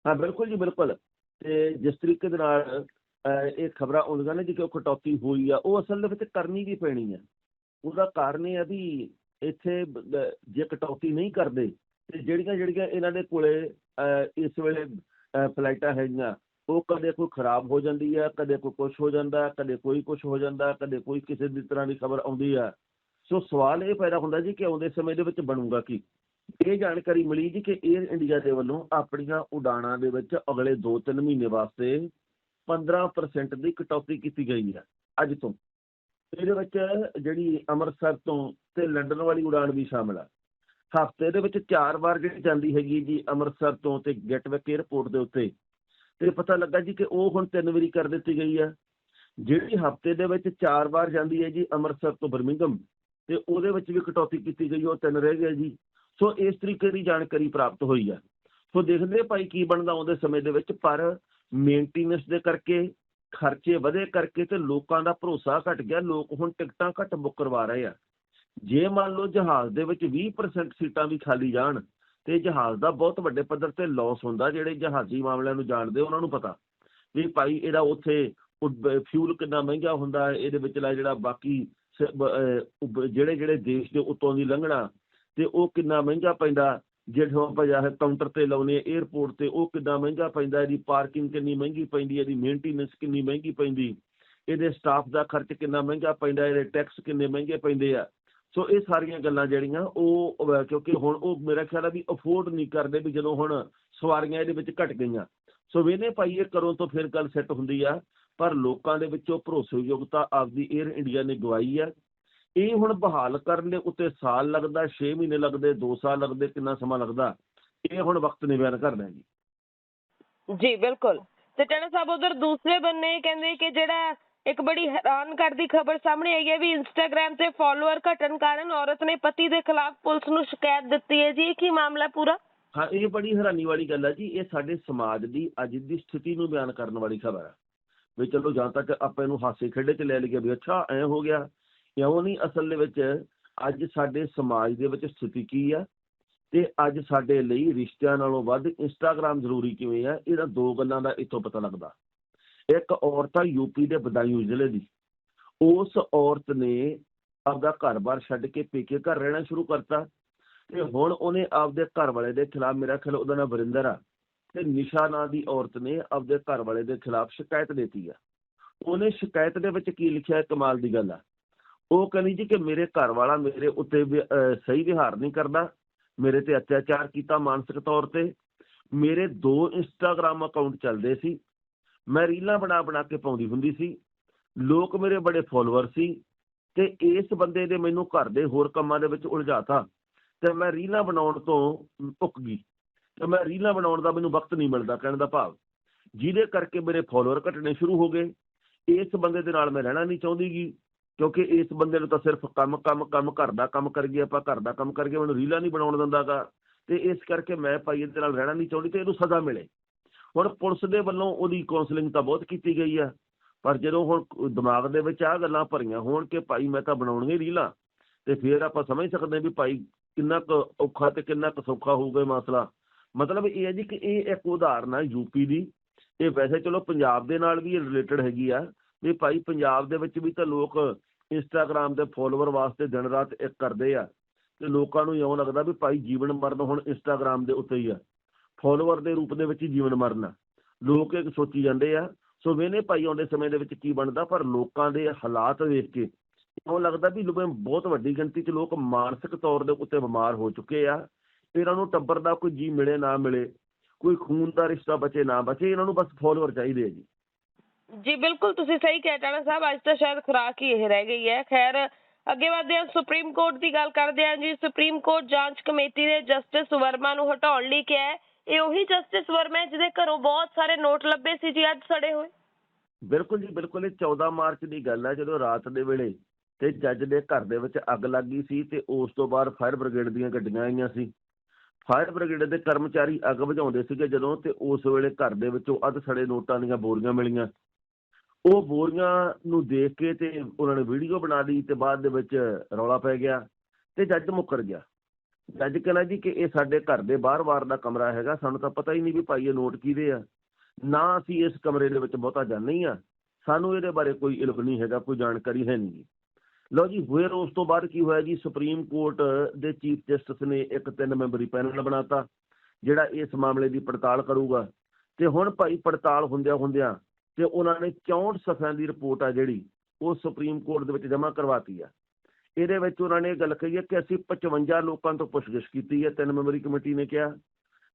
ਹਾਂ ਬਿਲਕੁਲ ਜੀ ਬਿਲਕੁਲ। ਤੇ ਜਿਸ ਤਰੀਕੇ ਦੇ ਨਾਲ ਇਹ ਖਬਰਾਂ ਆਉਂਦੀਆਂ ਨੇ ਜੀ ਕਿ ਉਹ ਕਟੌਤੀ ਹੋਈ ਆ ਉਹ ਅਸਲ ਦੇ ਵਿੱਚ ਕਰਨੀ ਵੀ ਪੈਣੀ ਆ? ਉਹਦਾ ਕਾਰਨ ਇਹ ਆ ਵੀ ਇੱਥੇ ਜੇ ਕਟੌਤੀ ਨਹੀਂ ਕਰਦੇ, ਤੇ ਜਿਹੜੀਆਂ ਜਿਹੜੀਆਂ ਇਹਨਾਂ ਦੇ ਕੋਲੇ ਇਸ ਵੇਲੇ ਫਲਾਈਟਾਂ ਹੈਗੀਆਂ, ਉਹ ਕਦੇ ਕੋਈ ਖਰਾਬ ਹੋ ਜਾਂਦੀ ਹੈ ਕਦੇ ਕੋਈ ਕੁਝ ਹੋ ਜਾਂਦਾ, ਕਦੇ ਕੋਈ ਕੁਝ ਹੋ ਜਾਂਦਾ, ਕਦੇ ਕੋਈ ਕਿਸੇ ਦੀ ਤਰ੍ਹਾਂ ਦੀ ਖਬਰ ਆਉਂਦੀ ਹੈ ਸੋ ਸਵਾਲ ਇਹ ਪੈਦਾ ਹੁੰਦਾ ਜੀ ਕਿ ਆਉਂਦੇ ਸਮੇਂ ਦੇ ਵਿੱਚ ਬਣੂਗਾ ਕੀ? ਇਹ ਜਾਣਕਾਰੀ ਮਿਲੀ ਜੀ ਕਿ 에ਅਰ ਇੰਡੀਆ ਦੇ ਵੱਲੋਂ ਆਪਣੀਆਂ ਉਡਾਣਾਂ ਦੇ ਵਿੱਚ ਅਗਲੇ 2-3 ਮਹੀਨੇ ਵਾਸਤੇ 15% ਦੀ ਕਟੌਤੀ ਕੀਤੀ ਗਈ ਹੈ ਅੱਜ ਤੋਂ। ਇਹਦੇ ਵਿੱਚ ਜਿਹੜੀ ਅੰਮ੍ਰਿਤਸਰ ਤੋਂ ਤੇ ਲੰਡਨ ਵਾਲੀ ਉਡਾਨ ਵੀ ਸ਼ਾਮਲ ਆ। ਹਫ਼ਤੇ ਦੇ ਵਿੱਚ ਚਾਰ ਵਾਰ ਜਿਹੜੀ ਜਾਂਦੀ ਹੈਗੀ ਜੀ ਅੰਮ੍ਰਿਤਸਰ ਤੋਂ ਤੇ ਗੇਟਵੇ 에ਅਰਪੋਰਟ ਦੇ ਉੱਤੇ। ਤੇ ਪਤਾ ਲੱਗਾ ਜੀ ਕਿ ਉਹ ਹੁਣ ਤਿੰਨ ਵਾਰੀ ਕਰ ਦਿੱਤੀ ਗਈ ਹੈ ਜਿਹੜੀ ਹਫ਼ਤੇ ਦੇ ਵਿੱਚ ਚਾਰ ਵਾਰ ਜਾਂਦੀ ਹੈ ਜੀ ਅੰਮ੍ਰਿਤਸਰ ਤੋਂ ਬਰਮਿੰਗਮ ਤੇ ਉਹਦੇ ਵਿੱਚ ਵੀ ਕਟੌਤੀ ਕੀਤੀ ਗਈ, ਉਹ ਤਿੰਨ ਰਹਿ ਗਏ ਜੀ। ਸੋ ਇਸ ਤਰੀਕੇ ਦੀ ਜਾਣਕਾਰੀ ਪ੍ਰਾਪਤ ਹੋਈ ਆ। ਸੋ ਦੇਖਦੇ ਭਾਈ ਕੀ ਬਣਦਾ ਆਉਂਦੇ ਸਮੇਂ ਦੇ ਵਿੱਚ, ਪਰ ਮੇਨਟੇਨੈਂਸ ਦੇ ਕਰਕੇ, ਖਰਚੇ ਵਧੇ ਕਰਕੇ ਤੇ ਲੋਕਾਂ ਦਾ ਭਰੋਸਾ ਘਟ ਗਿਆ। ਲੋਕ ਹੁਣ ਟਿਕਟਾਂ ਘੱਟ ਬੁੱਕ ਕਰਵਾ ਰਹੇ ਆ। ਜੇ ਮੰਨ ਲਓ ਜਹਾਜ਼ ਦੇ ਵਿੱਚ 20% ਸੀਟਾਂ ਵੀ ਖਾਲੀ ਜਾਣ ਤੇ ਜਹਾਜ਼ ਦਾ ਬਹੁਤ ਵੱਡੇ ਪੱਧਰ ਤੇ ਲਾਸ ਹੁੰਦਾ ਜਿਹੜੇ ਜਹਾਜ਼ੀ ਮਾਮਲਿਆਂ ਨੂੰ ਜਾਣਦੇ ਉਹਨਾਂ ਨੂੰ ਪਤਾ ਵੀ ਭਾਈ ਇਹਦਾ ਉੱਥੇ ਫਿਊਲ ਕਿੰਨਾ ਮਹਿੰਗਾ ਹੁੰਦਾ ਹੈ, ਇਹਦੇ ਵਿਚਲਾ ਜਿਹੜਾ ਬਾਕੀ ਜਿਹੜੇ ਜਿਹੜੇ ਦੇਸ਼ ਦੇ ਉੱਤੋਂ ਦੀ ਲੰਘਣਾ ਤੇ ਉਹ ਕਿੰਨਾ ਮਹਿੰਗਾ ਪੈਂਦਾ ਜਦੋਂ ਆਪਾਂ ਜਾ ਕਾਊਂਟਰ ਤੇ ਲਾਉਨੇ 에ਅਰਪੋਰਟ ਤੇ ਉਹ ਕਿੰਨਾ ਮਹਿੰਗਾ ਪੈਂਦਾ ਇਹਦੀ ਪਾਰਕਿੰਗ ਕਿੰਨੀ ਮਹਿੰਗੀ ਪੈਂਦੀ ਇਹਦੀ ਮੇਨਟੇਨੈਂਸ ਕਿੰਨੀ ਮਹਿੰਗੀ ਪੈਂਦੀ ਇਹਦੇ ਸਟਾਫ ਦਾ ਖਰਚ ਕਿੰਨਾ ਮਹਿੰਗਾ ਪੈਂਦਾ ਇਹਦੇ ਟੈਕਸ ਕਿੰਨੇ ਮਹਿੰਗੇ ਪੈਂਦੇ ਆ। ਸੋ ਇਹ ਸਾਰੀਆਂ ਗੱਲਾਂ ਜਿਹੜੀਆਂ ਉਹ ਕਿਉਂਕਿ ਹੁਣ ਉਹ ਮੇਰਾ ਖਿਆਲ ਆ ਵੀ ਅਫੋਰਡ ਨਹੀਂ ਕਰਦੇ ਵੀ ਜਦੋਂ ਹੁਣ ਸਵਾਰੀਆਂ ਇਹਦੇ ਵਿੱਚ ਘਟ ਗਈਆਂ। ਸੋ ਵੇਨੇ ਭਾਈ ਕਰੋ ਤੋਂ ਫਿਰ ਗੱਲ ਸੈੱਟ ਹੁੰਦੀ ਆ, ਪਰ ਲੋਕਾਂ ਦੇ ਵਿੱਚੋਂ ਭਰੋਸੇਯੋਗਤਾ ਆਪਦੀ 에ਅਰ ਇੰਡੀਆ ਨੇ ਗਵਾਈ ਹੈ ਇਹ ਹੁਣ ਬਹਾਲ ਕਰਨ ਦੇ ਉੱਤੇ ਸਾਲ ਲੱਗਦਾ 6 ਮਹੀਨੇ ਲੱਗਦੇ 2 ਸਾਲ ਲੱਗਦੇ, ਕਿੰਨਾ ਸਮਾਂ ਲੱਗਦਾ, ਇਹ ਹੁਣ ਵਕਤ ਨੇ ਬਿਆਨ ਕਰਨਾ ਜੀ। ਜੀ, ਬਿਲਕੁਲ। ਤੇ ਟੈਣਾ ਸਾਹਿਬ, ਉਧਰ ਦੂਸਰੇ ਬੰਨੇ ਕਹਿੰਦੇ ਕਿ ਜਿਹੜਾ ਇੱਕ ਬੜੀ ਹੈਰਾਨ ਕਰਦੀ ਖਬਰ ਸਾਹਮਣੇ ਆਈ ਹੈ ਵੀ ਇੰਸਟਾਗ੍ਰam ਤੇ ਫਾਲੋਅਰ ਘਟਣ ਕਾਰਨ ਔਰਤ ਨੇ ਪਤੀ ਦੇ ਖਿਲਾਫ ਪੁਲਿਸ ਨੂੰ ਸ਼ਿਕਾਇਤ ਦਿੱਤੀ ਹੈ ਜੀ। ਇਹ ਕੀ ਮਾਮਲਾ ਪੂਰਾ? ਹਾਂ, ਇਹ ਬੜੀ ਹੈਰਾਨੀ ਵਾਲੀ ਗੱਲ ਹੈ ਜੀ। ਇਹ ਸਾਡੇ ਸਮਾਜ ਦੀ ਅੱਜ ਦੀ ਸਥਿਤੀ ਨੂੰ ਬਿਆਨ ਕਰਨ ਵਾਲੀ ਖਬਰ ਹੈ ਵੀ ਚਲੋ ਜਾਂ ਤੱਕ ਆਪਾਂ ਇਹਨੂੰ ਹਾਸੇ ਖੇਡੇ ਚ ਲੈ ਲਈਏ ਵੀ ਅੱਛਾ, ਐ ਹੋ ਗਿਆ। ਇਉਂ ਨਹੀਂ? ਅਸਲ ਦੇ ਵਿੱਚ ਅੱਜ ਸਾਡੇ ਸਮਾਜ ਦੇ ਵਿੱਚ ਸਥਿਤੀ ਕੀ ਆ? ਤੇ ਅੱਜ ਸਾਡੇ ਲਈ ਰਿਸ਼ਤਿਆਂ ਨਾਲੋਂ ਵੱਧ ਇੰਸਟਾਗ੍ਰam ਜ਼ਰੂਰੀ ਕਿਵੇਂ ਆ? ਇਹਦਾ ਦੋ ਗੱਲਾਂ ਦਾ ਇੱਥੋਂ ਪਤਾ ਲੱਗਦਾ। ਇੱਕ ਔਰਤ ਆ ਯੂਪੀ ਦੇ ਬਦਾਯੂ ਜ਼ਿਲ੍ਹੇ ਦੀ। ਉਸ ਔਰਤ ਨੇ ਆਪਦਾ ਘਰ-ਬਾਰ ਛੱਡ ਕੇ ਪੇਕੇ ਘਰ ਰਹਿਣਾ ਸ਼ੁਰੂ ਕਰਤਾ ਤੇ ਹੁਣ ਉਹਨੇ ਆਪਦੇ ਘਰ ਵਾਲੇ ਦੇ ਖਿਲਾਫ ਮੇਰਾ ਖਿਆਲ ਉਹਦਾ ਨਾਮ ਵਰਿੰਦਰ ਆ ਤੇ ਨਿਸ਼ਾ ਨਾਂ ਦੀ ਔਰਤ ਨੇ ਆਪਦੇ ਘਰ ਵਾਲੇ ਦੇ ਖਿਲਾਫ ਸ਼ਿਕਾਇਤ ਦਿੱਤੀ ਆ। ਉਹਨੇ ਸ਼ਿਕਾਇਤ ਦੇ ਵਿੱਚ ਕੀ ਲਿਖਿਆ ਕਮਾਲ ਦੀ ਗੱਲ ਆ। ਉਹ ਕਹਿੰਦੀ ਜੀ ਕਿ ਮੇਰੇ ਘਰ ਵਾਲਾ ਮੇਰੇ ਉੱਤੇ ਵਿ- ਸਹੀ ਵਿਹਾਰ ਨਹੀਂ ਕਰਦਾ, ਮੇਰੇ ਤੇ ਅਤਿਆਚਾਰ ਕੀਤਾ ਮਾਨਸਿਕ ਤੌਰ ਤੇ, ਮੇਰੇ ਦੋ ਇੰਸਟਾਗ੍ਰam ਅਕਾਊਂਟ ਚੱਲਦੇ ਸੀ ਮੈਂ ਰੀਲਾਂ ਬਣਾ ਬਣਾ ਕੇ ਪਾਉਂਦੀ ਹੁੰਦੀ ਸੀ। ਲੋਕ ਮੇਰੇ ਬੜੇ ਫਾਲੋਅਰ ਸੀ ਤੇ ਇਸ ਬੰਦੇ ਨੇ ਮੈਨੂੰ ਘਰ ਦੇ ਹੋਰ ਕੰਮਾਂ ਦੇ ਵਿੱਚ ਉਲਝਾਤਾ ਤੇ ਮੈਂ ਰੀਲਾਂ ਬਣਾਉਣ ਤੋਂ ਭੁੱਕ ਗਈ। ਤੇ ਮੈਂ ਰੀਲਾਂ ਬਣਾਉਣ ਦਾ ਮੈਨੂੰ ਵਕਤ ਨਹੀਂ ਮਿਲਦਾ ਕਹਿਣ ਦਾ ਭਾਵ। ਜਿਹਦੇ ਕਰਕੇ ਮੇਰੇ ਫਾਲੋਅਰ ਘਟਣੇ ਸ਼ੁਰੂ ਹੋ ਗਏ। ਇਸ ਬੰਦੇ ਦੇ ਨਾਲ ਮੈਂ ਰਹਿਣਾ ਨਹੀਂ ਚਾਹੁੰਦੀਗੀ ਕਿਉਂਕਿ ਇਸ ਬੰਦੇ ਨੂੰ ਤਾਂ ਸਿਰਫ ਕੰਮ ਕੰਮ ਕੰਮ, ਘਰ ਦਾ ਕੰਮ ਕਰ ਗਿਆ ਆਪਾਂ, ਘਰ ਦਾ ਕੰਮ ਕਰਕੇ ਮੈਨੂੰ ਰੀਲਾਂ ਨਹੀਂ ਬਣਾਉਣ ਦਿੰਦਾਗਾ ਤੇ ਇਸ ਕਰਕੇ ਮੈਂ ਭਾਈ ਇਹਦੇ ਨਾਲ ਰਹਿਣਾ ਨਹੀਂ ਚਾਹੁੰਦੀ ਤੇ ਇਹਨੂੰ ਸਜ਼ਾ ਮਿਲੇ। ਹੁਣ ਪੁਲਿਸ ਦੇ ਵੱਲੋਂ ਉਹਦੀ ਕਾਉਂਸਲਿੰਗ ਤਾਂ ਬਹੁਤ ਕੀਤੀ ਗਈ ਆ, ਪਰ ਜਦੋਂ ਹੁਣ ਦਿਮਾਗ ਦੇ ਵਿੱਚ ਆ ਗੱਲਾਂ ਭਰੀਆਂ ਹੋਣ ਕਿ ਭਾਈ ਮੈਂ ਤਾਂ ਬਣਾਉਣਗੇ ਰੀਲਾਂ, ਤੇ ਫਿਰ ਆਪਾਂ ਸਮਝ ਸਕਦੇ ਹਾਂ ਵੀ ਭਾਈ ਕਿੰਨਾ ਕੁ ਔਖਾ ਤੇ ਕਿੰਨਾ ਕੁ ਸੌਖਾ ਹੋਊਗਾ ਇਹ ਮਸਲਾ। ਮਤਲਬ ਇਹ ਹੈ ਜੀ ਕਿ ਇਹ ਇੱਕ ਉਦਾਹਰਨ ਆ ਯੂਪੀ ਦੀ। ਇਹ ਵੈਸੇ ਚਲੋ ਪੰਜਾਬ ਦੇ ਨਾਲ ਵੀ ਰਿਲੇਟਡ ਹੈਗੀ ਆ, ਵੀ ਭਾਈ ਪੰਜਾਬ ਦੇ ਵਿੱਚ ਵੀ ਤਾਂ ਲੋਕ ਇੰਸਟਾਗ੍ਰam ਦੇ ਫਾਲੋਅਰ ਵਾਸਤੇ ਦਿਨ ਰਾਤ ਇੱਕ ਕਰਦੇ ਆ, ਤੇ ਲੋਕਾਂ ਨੂੰ ਇਉਂ ਲੱਗਦਾ ਵੀ ਭਾਈ ਜੀਵਨ ਮਰਨ ਹੁਣ ਇੰਸਟਾਗ੍ਰam ਦੇ ਉੱਤੇ ਹੀ ਆ। ਫਾਲੋਅਰ ਦੇ ਰੂਪ ਦੇ ਵਿੱਚ ਹੀ ਜੀਵਨ ਮਰਨ ਲੋਕ ਇਹ ਸੋਚੀ ਜਾਂਦੇ ਆ, ਸੋ ਵੇਨੇ ਭਾਈ ਆਉਂਦੇ ਸਮੇਂ ਦੇ ਵਿੱਚ ਕੀ ਬਣਦਾ? ਪਰ ਲੋਕਾਂ ਦੇ ਹਾਲਾਤ ਵੇਖ ਕੇ ਇਉਂ ਲੱਗਦਾ ਵੀ ਲੋਕਾਂ ਬਹੁਤ ਵੱਡੀ ਗਿਣਤੀ 'ਚ ਲੋਕ ਮਾਨਸਿਕ ਤੌਰ ਦੇ ਉੱਤੇ ਬਿਮਾਰ ਹੋ ਚੁੱਕੇ ਆ। ਇਹਨਾਂ ਨੂੰ ਟੱਬਰ ਦਾ ਕੋਈ ਜੀ ਮਿਲੇ ਨਾ ਮਿਲੇ, ਕੋਈ ਖੂਨ ਦਾ ਰਿਸ਼ਤਾ ਬਚੇ ਨਾ ਬਚੇ, ਇਹਨਾਂ ਨੂੰ ਬਸ ਫਾਲੋਅਰ ਚਾਹੀਦੇ ਆ ਜੀ। ਜੀ, ਬਿਲਕੁਲ ਤੁਸੀਂ ਸਹੀ ਕਹਿ ਟਾਣਾ ਸਾਹਿਬ, ਅੱਜ ਤਾਂ ਸ਼ਾਇਦ ਖੁਰਾਕ ਹੀ ਇਹ ਰਹਿ ਗਈ ਹੈ। ਖੈਰ, ਅੱਗੇ ਵਧਦੇ ਹਾਂ, ਸੁਪਰੀਮ ਕੋਰਟ ਦੀ ਗੱਲ ਕਰਦੇ ਹਾਂ ਜੀ। ਸੁਪਰੀਮ ਕੋਰਟ ਜਾਂਚ ਕਮੇਟੀ ਨੇ ਜਸਟਿਸ ਵਰਮਾ ਨੂੰ ਹਟਾਉਣ ਲਈ ਕਿਹਾ ਹੈ ਇਹ ਉਹੀ ਜਸਟਿਸ ਵਰਮਾ ਜਿਹਦੇ ਘਰੋਂ ਬਹੁਤ ਸਾਰੇ ਨੋਟ ਲੱਭੇ ਸੀ ਜੀ, ਅੱਜ ਸੜੇ ਹੋਏ। ਬਿਲਕੁਲ ਜੀ, ਬਿਲਕੁਲ। ਇਹ 14 ਮਾਰਚ ਦੀ ਗੱਲ ਹੈ ਜਦੋਂ ਰਾਤ ਦੇ ਵੇਲੇ ਤੇ ਜੱਜ ਦੇ ਘਰ ਦੇ ਵਿੱਚ ਅੱਗ ਲੱਗ ਗਈ ਸੀ ਤੇ ਉਸ ਤੋਂ ਬਾਅਦ ਫਾਇਰ ਬ੍ਰਿਗੇਡ ਦੀਆਂ ਗੱਡੀਆਂ ਆਈਆਂ ਸੀ। ਫਾਇਰ ਬ੍ਰਿਗੇਡ ਦੇ ਕਰਮਚਾਰੀ ਅੱਗ ਬੁਝਾਉਂਦੇ ਸੀਗੇ ਜਦੋਂ ਤੇ ਉਸ ਵੇਲੇ ਘਰ ਦੇ ਵਿੱਚੋਂ ਅੱਧ ਸੜੇ ਨੋਟਾਂ ਦੀਆਂ ਬੋਰੀਆਂ ਮਿਲੀਆਂ। ਉਹ ਬੋਰੀਆਂ ਨੂੰ ਦੇਖ ਕੇ ਤੇ ਉਹਨਾਂ ਨੇ ਵੀਡੀਓ ਬਣਾ ਲਈ ਤੇ ਬਾਅਦ ਦੇ ਵਿੱਚ ਰੌਲਾ ਪੈ ਗਿਆ ਤੇ ਜੱਜ ਮੁੱਕਰ ਗਿਆ। ਜੱਜ ਕਹਿੰਦਾ ਜੀ ਕਿ ਇਹ ਸਾਡੇ ਘਰ ਦੇ ਬਾਹਰ-ਬਾਹਰ ਦਾ ਕਮਰਾ ਹੈਗਾ, ਸਾਨੂੰ ਤਾਂ ਪਤਾ ਹੀ ਨਹੀਂ ਵੀ ਭਾਈ ਇਹ ਨੋਟ ਕਿਹਦੇ ਆ। ਨਾ ਅਸੀਂ ਇਸ ਕਮਰੇ ਦੇ ਵਿੱਚ ਬਹੁਤਾ ਜਾਂਦੇ ਹੀ ਆ। ਸਾਨੂੰ ਇਹਦੇ ਬਾਰੇ ਕੋਈ ਇਲਮ ਨਹੀਂ ਹੈਗਾ, ਕੋਈ ਜਾਣਕਾਰੀ ਹੈ ਨਹੀਂ। ਲਓ ਜੀ, ਫਿਰ ਉਸ ਤੋਂ ਬਾਅਦ ਕੀ ਹੋਇਆ ਜੀ? ਸੁਪਰੀਮ ਕੋਰਟ ਦੇ ਚੀਫ ਜਸਟਿਸ ਨੇ ਇੱਕ ਤਿੰਨ ਮੈਂਬਰੀ ਪੈਨਲ ਬਣਾਤਾ, ਜਿਹੜਾ ਇਸ ਮਾਮਲੇ ਦੀ ਪੜਤਾਲ ਕਰੂਗਾ। ਤੇ ਹੁਣ ਭਾਈ ਪੜਤਾਲ ਹੁੰਦਿਆਂ ਹੁੰਦਿਆਂ ਤੇ ਉਹਨਾਂ ਨੇ 64 ਸਫ਼ਿਆਂ ਦੀ ਰਿਪੋਰਟ ਆ ਜਿਹੜੀ, ਉਹ ਸੁਪਰੀਮ ਕੋਰਟ ਦੇ ਵਿੱਚ ਜਮ੍ਹਾਂ ਕਰਵਾਤੀ ਆ। ਇਹਦੇ ਵਿੱਚ ਉਹਨਾਂ ਨੇ ਇਹ ਗੱਲ ਕਹੀ ਹੈ ਕਿ ਅਸੀਂ 55 ਲੋਕਾਂ ਤੋਂ ਪੁੱਛਗਿੱਛ ਕੀਤੀ ਹੈ, ਤਿੰਨ ਮੈਂਬਰੀ ਕਮੇਟੀ ਨੇ ਕਿਹਾ।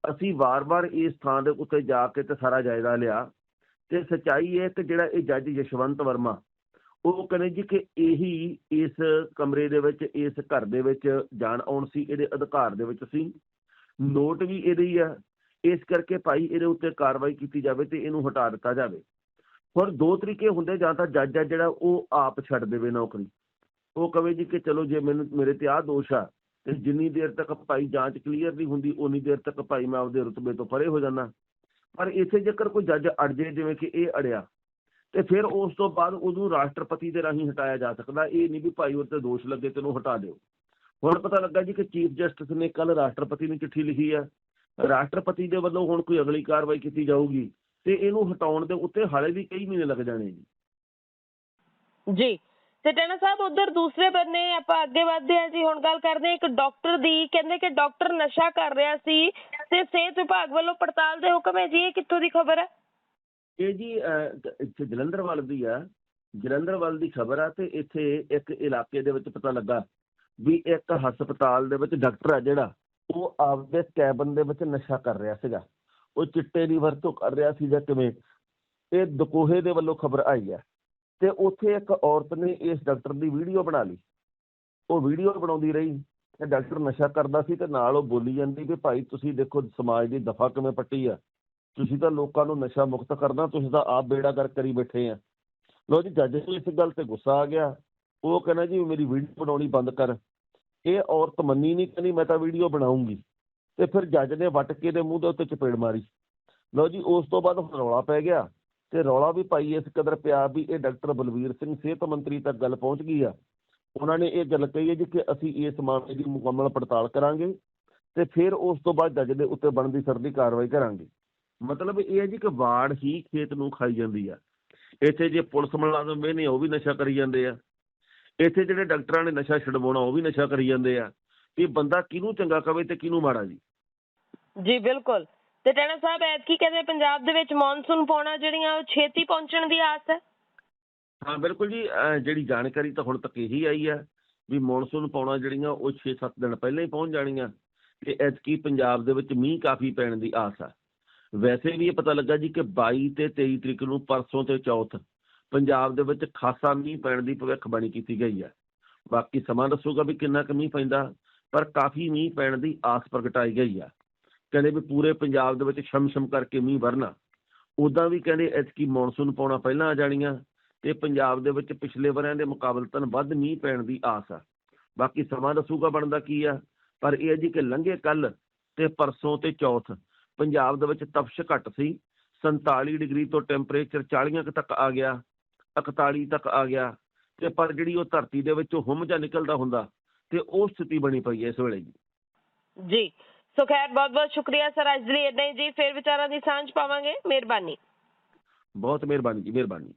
ਅਸੀਂ ਵਾਰ-ਵਾਰ ਇਸ ਥਾਂ ਦੇ ਉੱਤੇ ਜਾ ਕੇ ਤੇ ਸਾਰਾ ਜਾਇਜ਼ਾ ਲਿਆ। ਤੇ ਸਚਾਈ ਹੈ ਕਿ ਜਿਹੜਾ ਇਹ ਜੱਜ ਯਸ਼ਵੰਤ ਵਰਮਾ, ਉਹ ਕਹਿੰਦੇ ਜੀ ਕਿ ਇਹੀ ਇਸ ਕਮਰੇ ਦੇ ਵਿੱਚ, ਇਸ ਘਰ ਦੇ ਵਿੱਚ ਜਾਣ ਆਉਣ ਸੀ, ਇਹਦੇ ਅਧਿਕਾਰ ਦੇ ਵਿੱਚ ਸੀ। ਨੋਟ ਵੀ ਇਹਦੇ ਹੀ ਆ। ਇਸ ਕਰਕੇ ਭਾਈ ਇਹਦੇ ਉੱਤੇ ਕਾਰਵਾਈ ਕੀਤੀ ਜਾਵੇ ਤੇ ਇਹਨੂੰ ਹਟਾ ਦਿੱਤਾ ਜਾਵੇ। ਹੁਣ ਦੋ ਤਰੀਕੇ ਹੁੰਦੇ ਜਾਂ ਤਾਂ ਜੱਜ ਆ ਜਿਹੜਾ ਉਹ ਆਪ ਛੱਡ ਦੇਵੇ ਨੌਕਰੀ। ਉਹ ਕਵੇ ਜੀ ਕਿ ਚਲੋ ਜੇ ਮੈਨੂੰ, ਮੇਰੇ ਤੇ ਆਹ ਦੋਸ਼ ਆ, ਤੇ ਜਿੰਨੀ ਦੇਰ ਤੱਕ ਭਾਈ ਜਾਂਚ ਕਲੀਅਰ ਨਹੀਂ ਹੁੰਦੀ ਉਨੀ ਦੇਰ ਤੱਕ ਭਾਈ ਮੈਂ ਆਪਦੇ ਰੁਤਬੇ ਤੋਂ ਪਰੇ ਹੋ ਜਾਣਾ ਪਰ ਇਸੇ ਜੇਕਰ ਕੋਈ ਜੱਜ ਅੜ ਜੇ ਜਿਵੇਂ ਕਿ ਇਹ ਅੜਿਆ, ਤੇ ਫਿਰ ਉਸ ਤੋਂ ਬਾਅਦ ਉਹਨੂੰ ਰਾਸ਼ਟਰਪਤੀ ਦੇ ਰਾਹੀਂ ਹਟਾਇਆ ਜਾ ਸਕਦਾ। ਇਹ ਨਹੀਂ ਵੀ ਭਾਈ ਉਹ ਦੋਸ਼ ਲੱਗੇ ਤੈਨੂੰ ਹਟਾ ਦਿਓ। ਹੁਣ ਪਤਾ ਲੱਗਾ ਜੀ ਕਿ ਚੀਫ ਜਸਟਿਸ ਨੇ ਕੱਲ ਰਾਸ਼ਟਰਪਤੀ ਨੂੰ ਚਿੱਠੀ ਲਿਖੀ ਆ। ਰਾਸ਼ਟਰਪਤੀ ਦੇ ਵੱਲੋਂ ਹੁਣ ਕੋਈ ਅਗਲੀ ਕਾਰਵਾਈ ਕੀਤੀ ਜਾਊਗੀ, ਤੇ ਇਹਨੂੰ ਹਟਾਉਣ ਦੇ ਉੱਤੇ ਹਾਲੇ ਵੀ ਕਈ ਮਹੀਨੇ ਲੱਗ ਜਾਣੇ ਜੀ। ਜੀ। ਤੇ ਸਾਹਿਬ, ਉਧਰ ਦੂਸਰੇ ਬੰਨੇ ਆਪਾਂ ਅੱਗੇ ਵਧਦੇ ਹਾਂ ਜੀ, ਹੁਣ ਗੱਲ ਕਰਦੇ ਹਾਂ ਇੱਕ ਡਾਕਟਰ ਦੀ, ਕਹਿੰਦੇ ਕਿ ਡਾਕਟਰ ਨਸ਼ਾ ਕਰ ਰਿਹਾ ਸੀ ਤੇ ਸਿਹਤ ਵਿਭਾਗ ਵੱਲੋਂ ਪੜਤਾਲ ਦੇ ਹੁਕਮ ਹੈ ਜੀ, ਇਹ ਕਿੱਥੋਂ ਦੀ ਖਬਰ ਹੈ? ਇਹ ਜੀ ਇੱਥੇ ਜਲੰਧਰ ਵੱਲ ਦੀ ਆ। ਜਲੰਧਰ ਵੱਲ ਦੀ ਖਬਰ ਆ ਤੇ ਇੱਥੇ ਇੱਕ ਇਲਾਕੇ ਦੇ ਵਿੱਚ ਪਤਾ ਲੱਗਾ ਵੀ ਇੱਕ ਹਸਪਤਾਲ ਦੇ ਵਿੱਚ ਡਾਕਟਰ ਆ ਜਿਹੜਾ, ਉਹ ਆਪਦੇ ਕੈਬਨ ਦੇ ਵਿੱਚ ਨਸ਼ਾ ਕਰ ਰਿਹਾ ਸੀਗਾ। ਉਹ ਚਿੱਟੇ ਦੀ ਵਰਤੋਂ ਕਰ ਰਿਹਾ ਸੀ ਜਾਂ ਕਿਵੇਂ? ਇਹ ਦਕੋਹੇ ਦੇ ਵੱਲੋਂ ਖਬਰ ਆਈ ਆ। ਤੇ ਉੱਥੇ ਇੱਕ ਔਰਤ ਨੇ ਇਸ ਡਾਕਟਰ ਦੀ ਵੀਡੀਓ ਬਣਾ ਲਈ। ਉਹ ਵੀਡੀਓ ਬਣਾਉਂਦੀ ਰਹੀ ਤੇ ਡਾਕਟਰ ਨਸ਼ਾ ਕਰਦਾ ਸੀ ਤੇ ਨਾਲ ਉਹ ਬੋਲੀ ਜਾਂਦੀ ਵੀ ਭਾਈ ਤੁਸੀਂ ਦੇਖੋ ਸਮਾਜ ਦੀ ਦਫਾ ਕਿਵੇਂ ਪੱਟੀ ਆ। ਤੁਸੀਂ ਤਾਂ ਲੋਕਾਂ ਨੂੰ ਨਸ਼ਾ ਮੁਕਤ ਕਰਨਾ, ਤੁਸੀਂ ਤਾਂ ਆਪ ਬੇੜਾ ਕਰ ਕਰੀ ਬੈਠੇ ਆ। ਲੋ ਜੀ, ਜੱਜ ਨੂੰ ਇਸ ਗੱਲ ਤੇ ਗੁੱਸਾ ਆ ਗਿਆ। ਉਹ ਕਹਿੰਦਾ ਜੀ ਮੇਰੀ ਵੀਡੀਓ ਬਣਾਉਣੀ ਬੰਦ ਕਰ। ਇਹ ਔਰਤ ਮੰਨੀ ਨਹੀਂ ਕਹਿੰਦੀ ਮੈਂ ਤਾਂ ਵੀਡੀਓ ਬਣਾਉਂਗੀ। ਤੇ ਫਿਰ ਜੱਜ ਨੇ ਵੱਟ ਕੇ ਦੇ ਮੂੰਹ ਦੇ ਉੱਤੇ ਚਪੇੜ ਮਾਰੀ। ਲਓ ਜੀ, ਉਸ ਤੋਂ ਬਾਅਦ ਹੁਣ ਰੌਲਾ ਪੈ ਗਿਆ। ਤੇ ਰੌਲਾ ਵੀ ਭਾਈ ਇਸ ਕਦਰ ਪਿਆ ਵੀ ਇਹ ਡਾਕਟਰ ਬਲਵੀਰ ਸਿੰਘ ਸਿਹਤ ਮੰਤਰੀ ਤੱਕ ਗੱਲ ਪਹੁੰਚ ਗਈ ਆ। ਉਹਨਾਂ ਨੇ ਇਹ ਗੱਲ ਕਹੀ ਹੈ ਜੀ ਕਿ ਅਸੀਂ ਇਸ ਮਾਮਲੇ ਦੀ ਮੁਕੰਮਲ ਪੜਤਾਲ ਕਰਾਂਗੇ ਤੇ ਫਿਰ ਉਸ ਤੋਂ ਬਾਅਦ ਜੱਜ ਦੇ ਉੱਤੇ ਬਣਦੀ ਸਰਦੀ ਕਾਰਵਾਈ ਕਰਾਂਗੇ। ਮਤਲਬ ਇਹ ਹੈ ਜੀ ਕਿ ਵਾੜ ਹੀ ਖੇਤ ਨੂੰ ਖਾਈ ਜਾਂਦੀ ਆ। ਇੱਥੇ ਜੇ ਪੁਲਿਸ ਮੁਲਾਜ਼ਮ ਇਹ ਨੇ ਉਹ ਵੀ ਨਸ਼ਾ ਕਰੀ ਜਾਂਦੇ ਆ। ਇੱਥੇ ਜਿਹੜੇ ਡਾਕਟਰਾਂ ਨੇ ਨਸ਼ਾ ਛਡਵਾਉਣਾ, ਉਹ ਵੀ ਨਸ਼ਾ ਕਰੀ ਜਾਂਦੇ ਆ। ਇਹ ਬੰਦਾ ਕਿਹਨੂੰ ਚੰਗਾ ਕਵੇ ਤੇ ਕਿਹਨੂੰ ਮਾੜਾ ਜੀ? ਜੀ, ਬਿਲਕੁਲ। ਤੇ ਟੈਣਾ ਸਾਹਿਬ, ਐਤਕੀ ਕਹਿੰਦੇ ਪੰਜਾਬ ਦੇ ਵਿੱਚ ਮੌਨਸੂਨ ਪਾਉਣਾ ਜਿਹੜੀਆਂ ਉਹ ਛੇਤੀ ਪਹੁੰਚਣ ਦੀ ਆਸ ਹੈ? ਹਾਂ, ਬਿਲਕੁਲ ਜੀ। ਜਿਹੜੀ ਜਾਣਕਾਰੀ ਤਾਂ ਹੁਣ ਤੱਕ ਇਹੀ ਆਈ ਆ ਵੀ ਮੌਨਸੂਨ ਪਾਉਣਾ ਜਿਹੜੀਆਂ ਉਹ 6-7 ਦਿਨ ਪਹਿਲਾਂ ਹੀ ਪਹੁੰਚ ਜਾਣੀਆਂ ਤੇ ਐਤਕੀ ਪੰਜਾਬ ਦੇ ਵਿੱਚ ਮੀਂਹ ਕਾਫੀ ਪੈਣ ਦੀ ਆਸ ਆ ਵੈਸੇ ਵੀ ਇਹ ਪਤਾ ਲੱਗਾ ਜੀ ਕਿ 22 ਤੇ 23 ਤਰੀਕ ਨੂੰ ਪਰਸੋਂ ਤੇ ਚੌਥ ਪੰਜਾਬ ਦੇ ਵਿੱਚ ਖਾਸਾ ਮੀਂਹ ਪੈਣ ਦੀ ਭਵਿੱਖਬਾਣੀ ਕੀਤੀ ਗਈ ਹੈ। ਬਾਕੀ ਸਮਾਂ ਦੱਸੂਗਾ ਵੀ ਕਿੰਨਾ ਕੁ ਮੀਂਹ ਪੈਂਦਾ, ਪਰ ਕਾਫੀ ਮੀਂਹ ਪੈਣ ਦੀ ਆਸ ਪ੍ਰਗਟਾਈ ਗਈ ਆ ਕਹਿੰਦੇ ਵੀ ਪੂਰੇ ਪੰਜਾਬ ਦੇ ਵਿੱਚ ਛਮਛਮ ਕਰਕੇ ਮੀਂਹ ਵਰਨਾ। ਉਦਾਂ ਵੀ ਕਹਿੰਦੇ ਐਤਕੀ ਮੌਨਸੂਨ ਪਾਉਣਾ ਪਹਿਲਾਂ ਆ ਜਾਣੀਆਂ ਤੇ ਪੰਜਾਬ ਦੇ ਵਿੱਚ ਪਿਛਲੇ ਵਰਿਆਂ ਦੇ ਮੁਕਾਬਲਤਨ ਵੱਧ ਮੀਂਹ ਪੈਣ ਦੀ ਆਸ ਆ। ਬਾਕੀ ਸਮਾਂ ਦੱਸੂਗਾ ਬਣਦਾ ਕੀ ਆ। ਪਰ ਇਹ ਹੈ ਜੀ ਕਿ ਲੰਘੇ ਕੱਲ ਤੇ ਪਰਸੋਂ ਤੇ ਚੌਥ ਪੰਜਾਬ ਦੇ ਵਿੱਚ ਤਪਸ਼ ਘੱਟ ਸੀ। 47 ਡਿਗਰੀ ਤੋਂ ਟੈਂਪਰੇਚਰ 40 ਕੁ ਤੱਕ ਆ ਗਿਆ 41 ਤੱਕ ਆ ਗਿਆ ਤੇ ਪਰ ਜਿਹੜੀ ਉਹ ਧਰਤੀ ਦੇ ਵਿੱਚੋਂ ਹੁਮ ਜਾਂ ਨਿਕਲਦਾ ਹੁੰਦਾ ਤੇ ਉਹ ਸਥਿਤੀ ਬਣੀ ਪਈ ਹੈ ਇਸ ਵੇਲੇ ਜੀ। ਜੀ ਸੋ ਖੈਰ ਬਹੁਤ ਬਹੁਤ ਸ਼ੁਕਰੀਆ ਸਰ ਅੱਜ ਲਈ ਇੰਨਾ ਹੀ ਜੀ ਫਿਰ ਵਿਚਾਰਾਂ ਦੀ ਸਾਂਝ ਪਾਵਾਂਗੇ ਮਿਹਰਬਾਨੀ ਬਹੁਤ ਮਿਹਰਬਾਨੀ ਜੀ ਮਿਹਰਬਾਨੀ